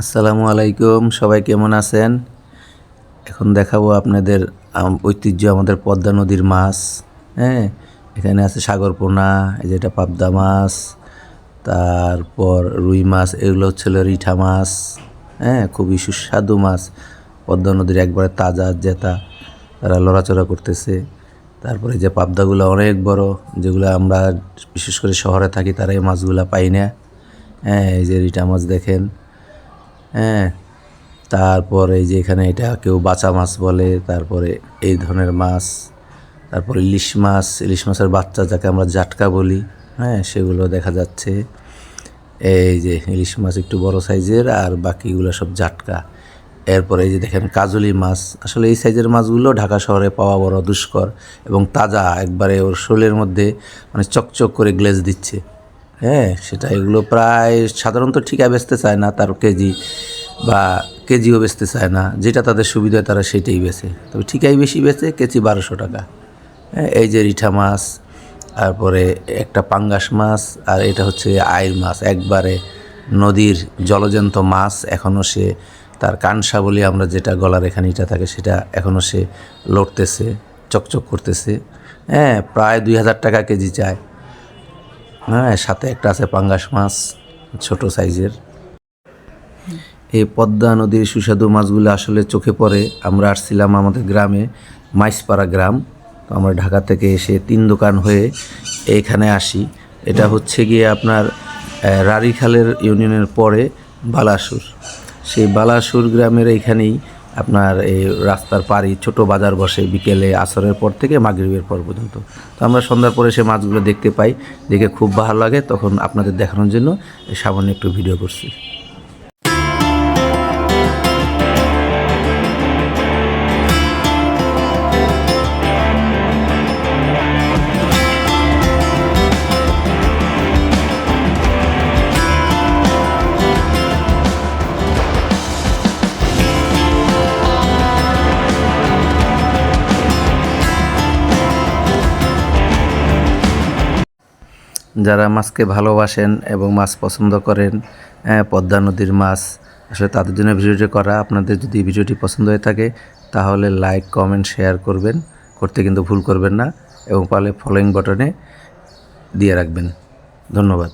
আসসালামু আলাইকুম, সবাই কেমন আছেন? এখন দেখাবো আপনাদের ঐতিহ্য আমাদের পদ্মা নদীর মাছ হ্যাঁ? এখানে আছে সাগরপোনা, এই যেটা পাবদা মাছ, তারপর রুই মাছ, এগুলো হচ্ছে রিঠা মাছ হ্যাঁ? খুবই সুস্বাদু মাছ। পদ্মা নদীর একবারে তাজা জেতা, তারা লড়াচড়া করতেছে। তারপরে যে পাবদাগুলো অনেক বড়, যেগুলো আমরা বিশেষ করে শহরে থাকি, তারা এই মাছগুলো পাই না। হ্যাঁ এই যে রিটা মাছ দেখেন। হ্যাঁ তারপর এই যে এখানে এটা কেউ বাচা মাছ বলে, তারপরে এই ধরনের মাছ, তারপরে ইলিশ মাছ, ইলিশ মাছের বাচ্চা যাকে আমরা জাটকা বলি হ্যাঁ সেগুলো দেখা যাচ্ছে। এই যে ইলিশ মাছ একটু বড় সাইজের আর বাকিগুলো সব জাটকা। এরপরে এই যে দেখেন কাজলি মাছ, আসলে এই সাইজের মাছগুলো ঢাকা শহরে পাওয়া বড় দুষ্কর এবং তাজা, একবারে ওর শোলের মধ্যে মানে চকচক করে গ্লেজ দিচ্ছে। হ্যাঁ সেটা এগুলো প্রায় সাধারণত ঠিকা বেচতে চায় না, তার কেজি বা কেজিও বেচতে চায় না। যেটা তাদের সুবিধা তারা সেটাই বেচে। তবে ঠিকাই বেশি বেচে, কেজি বারোশো টাকা। হ্যাঁ এই যে রিঠা মাছ, তারপরে একটা পাঙ্গাস মাছ, আর এটা হচ্ছে আইর মাছ। একবারে নদীর জলজন্ত মাছ, এখনও সে তার কানসা বলি আমরা যেটা গলার এখানে ইটা থাকে, সেটা এখনও সে লড়তেছে, চকচক করতেছে। হ্যাঁ প্রায় দুই হাজার টাকা কেজি চায়। হ্যাঁ সাথে একটা আছে পাঙ্গাস মাছ, ছোট সাইজের। এই পদ্মা নদীর সুস্বাদু মাছগুলো আসলে চোখে পড়ে। আমরা আসছিলাম আমাদের গ্রামে, মাইসপাড়া গ্রাম। তো আমরা ঢাকা থেকে এসে তিন দোকান হয়ে এইখানে আসি। এটা হচ্ছে গিয়ে আপনার রাড়িখালের ইউনিয়নের পরে বালাসুর। সেই বালাসুর গ্রামের এইখানেই আপনার এই রাস্তার পাড়ি ছোট বাজার বসে বিকেলে আসরের পর থেকে মাগরিবের পর পর্যন্ত। তো আমরা সন্ধ্যার পরে সে মাছগুলো দেখতে পাই, দেখে খুব ভালো লাগে। তখন আপনাদের দেখানোর জন্য সামান্য একটু ভিডিও করছি। যারা মাছকে ভালোবাসেন এবং মাছ পছন্দ করেন হ্যাঁ, পদ্মা নদীর মাছ আসলে তাদের জন্য ভিডিওটি করা। আপনাদের যদি ভিডিওটি পছন্দ হয়ে থাকে তাহলে লাইক কমেন্ট শেয়ার করবেন। করতে কিন্তু ভুল করবেন না এবং পালে ফলোয়িং বাটনে দিয়ে রাখবেন। ধন্যবাদ।